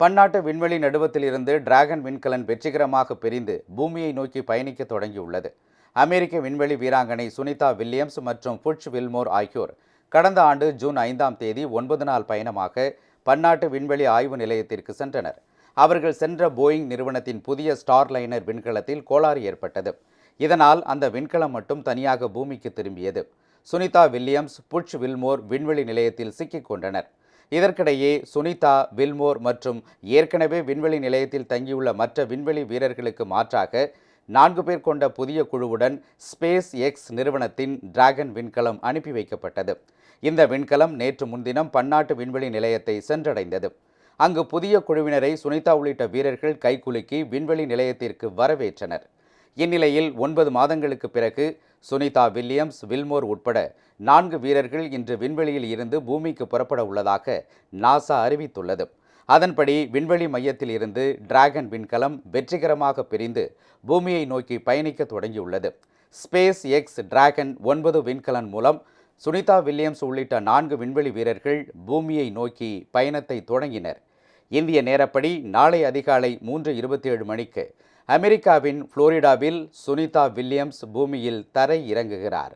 பன்னாட்டு விண்வெளி நடுவத்திலிருந்து டிராகன் விண்கலன் வெற்றிகரமாக பிரிந்து பூமியை நோக்கி பயணிக்க தொடங்கியுள்ளது. அமெரிக்க விண்வெளி வீராங்கனை சுனிதா வில்லியம்ஸ் மற்றும் புட்ச் வில்மோர் ஆகியோர் கடந்த ஆண்டு ஜூன் ஐந்தாம் தேதி ஒன்பது நாள் பயணமாக பன்னாட்டு விண்வெளி ஆய்வு நிலையத்திற்கு சென்றனர். அவர்கள் சென்ற போயிங் நிறுவனத்தின் புதிய ஸ்டார்லைனர் விண்கலத்தில் கோளாறு ஏற்பட்டது. இதனால் அந்த விண்கலம் மட்டும் தனியாக பூமிக்கு திரும்பியது. சுனிதா வில்லியம்ஸ் புட்ச் வில்மோர் விண்வெளி நிலையத்தில் சிக்கிக் கொண்டனர். இதற்கிடையே சுனிதா வில்மோர் மற்றும் ஏற்கனவே விண்வெளி நிலையத்தில் தங்கியுள்ள மற்ற விண்வெளி வீரர்களுக்கு மாற்றாக நான்கு பேர் கொண்ட புதிய குழுவுடன் ஸ்பேஸ் எக்ஸ் நிறுவனத்தின் டிராகன் விண்கலம் அனுப்பி வைக்கப்பட்டது. இந்த விண்கலம் நேற்று முன்தினம் பன்னாட்டு விண்வெளி நிலையத்தை சென்றடைந்தது. அங்கு புதிய குழுவினரை சுனிதா உள்ளிட்ட வீரர்கள் கைகுலுக்கி விண்வெளி நிலையத்திற்கு வரவேற்றனர். இந்நிலையில் ஒன்பது மாதங்களுக்கு பிறகு சுனிதா வில்லியம்ஸ் வில்மோர் உட்பட நான்கு வீரர்கள் இன்று விண்வெளியில் இருந்து பூமிக்கு புறப்பட உள்ளதாக நாசா அறிவித்துள்ளது. அதன்படி விண்வெளி மையத்தில் இருந்து டிராகன் விண்கலம் வெற்றிகரமாக பிரிந்து பூமியை நோக்கி பயணிக்க தொடங்கியுள்ளது. ஸ்பேஸ் எக்ஸ் டிராகன் ஒன்பது விண்கலன் மூலம் சுனிதா வில்லியம்ஸ் உள்ளிட்ட நான்கு விண்வெளி வீரர்கள் பூமியை நோக்கி பயணத்தை தொடங்கினர். இந்திய நேரப்படி நாளை அதிகாலை மூன்று இருபத்தி ஏழு மணிக்கு அமெரிக்காவின் புளோரிடாவில் சுனிதா வில்லியம்ஸ் பூமியில் தரை இறங்குகிறார்.